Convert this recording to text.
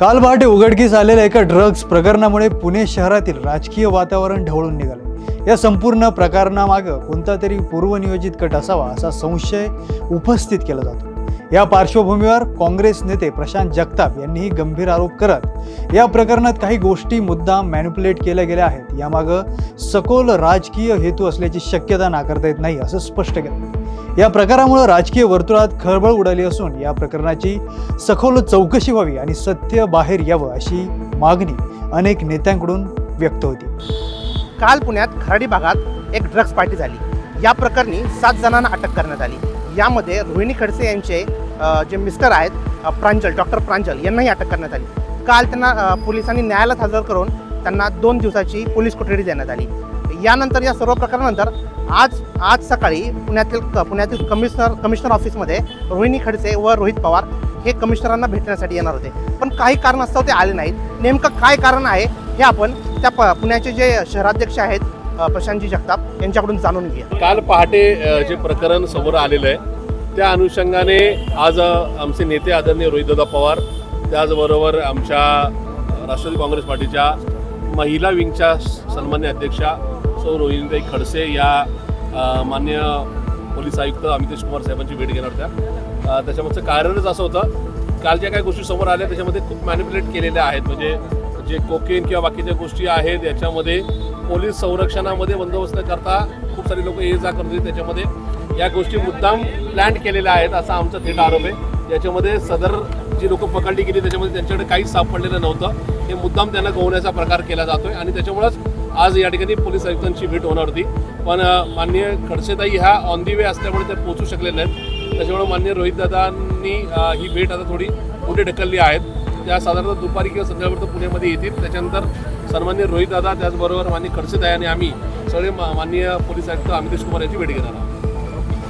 काल पहाटे उघडकीस आलेल्या एका ड्रग्ज प्रकरणामुळे पुणे शहरातील राजकीय वातावरण ढवळून निघाले. या संपूर्ण प्रकरणामागं कोणता तरी पूर्वनियोजित कट असावा असा संशय उपस्थित केला जातो. या पार्श्वभूमीवर काँग्रेस नेते प्रशांत जगताप यांनीही गंभीर आरोप करत या प्रकरणात काही गोष्टी मुद्दाम मॅन्युपुलेट केल्या गेल्या आहेत. यामागं सखोल राजकीय हेतू असल्याची शक्यता नाकारता येत नाही असं स्पष्ट केलं. या प्रकारामुळे राजकीय वर्तुळात खळबळ उडाली असून या प्रकरणाची सखोल चौकशी व्हावी आणि सत्य बाहेर यावं अशी मागणी अनेक नेत्यांकडून व्यक्त होती. काल पुण्यात खराडी भागात एक ड्रग्ज पार्टी झाली. या प्रकरणी सात जणांना अटक करण्यात आली. यामध्ये रोहिणी खडसे यांचे जे मिस्टर आहेत प्रांजल डॉक्टर प्रांजल यांनाही अटक करण्यात आली. काल त्यांना पोलिसांनी न्यायालयात हजर करून त्यांना दोन दिवसाची पोलीस कोठडी देण्यात आली. यानंतर या सर्व प्रकरणानंतर आज आज सकाळी पुण्यातील क- पुण्यातील कमिशनर कमिशनर ऑफिसमध्ये रोहिणी खडसे व रोहित पवार हे कमिशनरांना भेटण्यासाठी येणार होते. पण काही कारणास्तव ते आले नाहीत. नेमकं काय कारण आहे हे आपण त्या प पुण्याचे जे शहराध्यक्ष आहेत प्रशांतजी जगताप यांच्याकडून जाणून घेऊया. काल पहाटे जे प्रकरण समोर आलेलं आहे त्या अनुषंगाने आज आमचे नेते आदरणीय रोहितदादा पवार त्याचबरोबर आमच्या राष्ट्रवादी काँग्रेस पार्टीच्या महिला विंगच्या सन्मान्य अध्यक्षा सौ रोहिणीताई खडसे या मान्य पोलीस आयुक्त अमितेश कुमार साहेबांची भेट घेणार होत्या. त्याच्यामधचं त्याच्यामागचं कारणच असं होतं काल ज्या काही गोष्टी समोर आल्या त्याच्यामध्ये खूप मॅनिप्युलेट केलेल्या आहेत. म्हणजे जे कोकेन किंवा बाकीच्या गोष्टी आहेत याच्यामध्ये पोलीस संरक्षणामध्ये बंदोबस्त करता खूप सारे लोक ये जा करत होते. त्याच्यामध्ये या गोष्टी मुद्दाम प्लॅन केलेल्या आहेत असा आमचा थेट आरोप आहे. याच्यामध्ये सदर जी लोक पकडली गेली त्याच्यामध्ये त्यांच्याकडे काहीच सापडलेलं नव्हतं. हे मुद्दाम त्यांना गवण्याचा प्रकार केला जातोय आणि त्याच्यामुळंच आज या ठिकाणी पोलीस आयुक्तांची भेट होणार होती. पण मान्य माननीय खडसेताई ह्या ऑन दी वे असल्यामुळे ते पोहोचू शकले नाहीत. त्याच्यामुळे मान्य रोहितदादांनी ही भेट आता थोडी पुढे ढकलली आहेत. त्या साधारणतः दुपारी किंवा संध्याकाळपर्यंत पुण्यामध्ये येतील. त्याच्यानंतर सन्मान्य रोहितदादा त्याचबरोबर मान्य खडसेताई आणि आम्ही सगळे मा- माननीय पोलीस आयुक्त अमितेश कुमार यांची भेट घेणार आहोत.